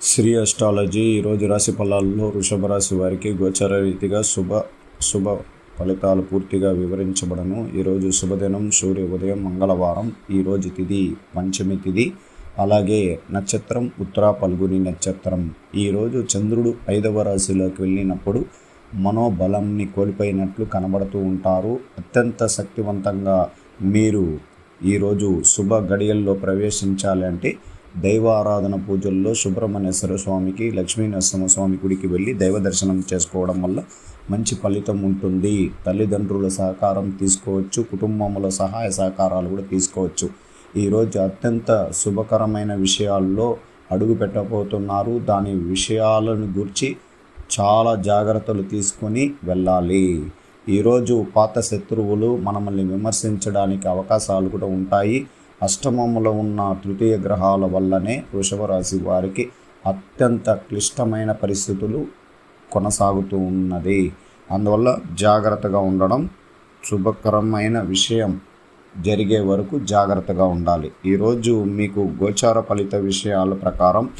Shri astrology ఈరోజు రాశి ఫలాల్లో వృషభ రాశి వారికి గోచర రీతిగా శుభ శుభ ఫలితాలు పూర్తిగా వివరించబడను. ఈరోజు శుభదినం సూర్య ఉదయం మంగళవారం ఈరోజు తిథి పంచమి తిథి అలాగే నక్షత్రం ఉత్తర పల్గుని నక్షత్రం. ఈరోజు చంద్రుడు ఐదవ రాశిలోకి వెళ్ళినప్పుడు మనోబలంని కోల్పోయినట్లు కనబడుతూ ఉంటారు. అత్యంత శక్తివంతంగా మీరు ఈరోజు శుభ గడియల్లో ప్రవేశించాలి దైవారాధన పూజల్లో సుబ్రహ్మణ్యేశ్వర స్వామికి లక్ష్మీనరసింహ స్వామి గుడికి వెళ్ళి దైవ దర్శనం చేసుకోవడం వల్ల మంచి ఫలితం ఉంటుంది. తల్లిదండ్రుల సహకారం తీసుకోవచ్చు కుటుంబముల సహాయ సహకారాలు కూడా తీసుకోవచ్చు. ఈరోజు అత్యంత శుభకరమైన విషయాల్లో అడుగు పెట్టబోతున్నారు. దాని విషయాలను గురించి చాలా జాగ్రత్తలు తీసుకొని వెళ్ళాలి. ఈరోజు పాత శత్రువులు మనల్ని విమర్శించడానికి అవకాశాలు కూడా ఉంటాయి. అష్టమములో ఉన్న తృతీయ గ్రహాల వల్లనే వృషభరాశి వారికి అత్యంత క్లిష్టమైన పరిస్థితులు కొనసాగుతూ ఉన్నది. అందువల్ల జాగ్రత్తగా ఉండడం శుభకరమైన విషయం. జరిగే వరకు జాగ్రత్తగా ఉండాలి. ఈరోజు మీకు గోచార ఫలిత విషయాల ప్రకారం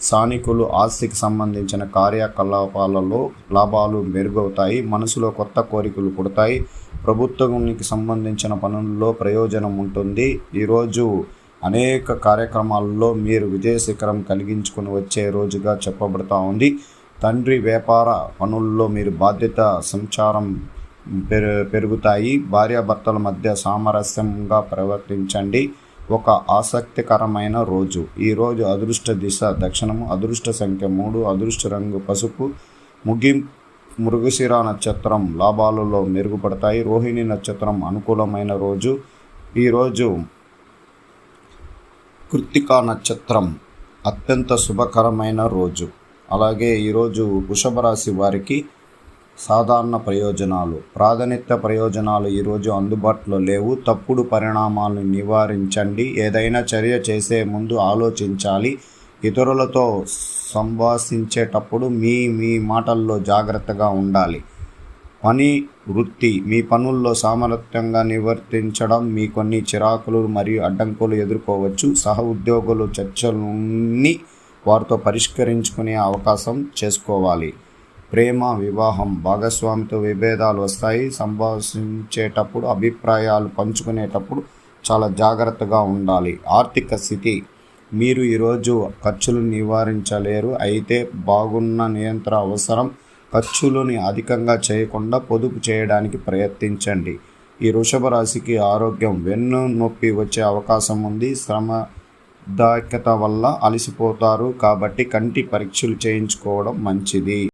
స్థానికులు ఆస్తికి సంబంధించిన కార్యకలాపాలలో లాభాలు మెరుగవుతాయి మనసులో కొత్త కోరికలు పుడతాయి ప్రభుత్వానికి సంబంధించిన పనుల్లో ప్రయోజనం ఉంటుంది. ఈరోజు అనేక కార్యక్రమాల్లో మీరు విజయశిఖరం కలిగించుకుని వచ్చే రోజుగా చెప్పబడుతూ ఉంది. తండ్రి వ్యాపార పనుల్లో మీరు బాధ్యత సంచారం పెరుగుతాయి. భార్యాభర్తల మధ్య సామరస్యంగా ప్రవర్తించండి. ఒక ఆసక్తికరమైన రోజు. ఈరోజు అదృష్ట దిశ దక్షిణము అదృష్ట సంఖ్య మూడు అదృష్ట రంగు పసుపు ముగి మృగశిర నక్షత్రం లాభాలలో మెరుగుపడతాయి. రోహిణి నక్షత్రం అనుకూలమైన రోజు. ఈరోజు కృత్తికా నక్షత్రం అత్యంత శుభకరమైన రోజు. అలాగే ఈరోజు వృషభ రాశి వారికి సాధారణ ప్రయోజనాలు. ప్రాధాన్యత ప్రయోజనాలు ఈరోజు అందుబాటులో లేవు. తప్పుడు పరిణామాలను నివారించండి. ఏదైనా చర్య చేసే ముందు ఆలోచించాలి. ఇతరులతో సంభాషించేటప్పుడు మీ మీ మాటల్లో జాగ్రత్తగా ఉండాలి. పని వృత్తి. మీ పనుల్లో సామర్థ్యంగా నివర్తించడం మీ కొన్ని చిరాకులు మరియు అడ్డంకులు ఎదుర్కోవచ్చు. సహ ఉద్యోగులు చర్చలని వారితో పరిష్కరించుకునే అవకాశం చేసుకోవాలి. ప్రేమ వివాహం భాగస్వామితో విభేదాలు వస్తాయి. సంభాషించేటప్పుడు అభిప్రాయాలు పంచుకునేటప్పుడు చాలా జాగ్రత్తగా ఉండాలి. ఆర్థిక స్థితి. మీరు ఈరోజు ఖర్చులు నివారించలేరు. అయితే బాగున్న నియంత్రణ అవసరం. ఖర్చులని అధికంగా చేయకుండా పొదుపు చేయడానికి ప్రయత్నించండి. ఈ వృషభ రాశికి ఆరోగ్యం వెన్ను నొప్పి వచ్చే అవకాశం ఉంది. శ్రమదాయకత వల్ల అలసిపోతారు. కాబట్టి కంటి పరీక్షలు చేయించుకోవడం మంచిది.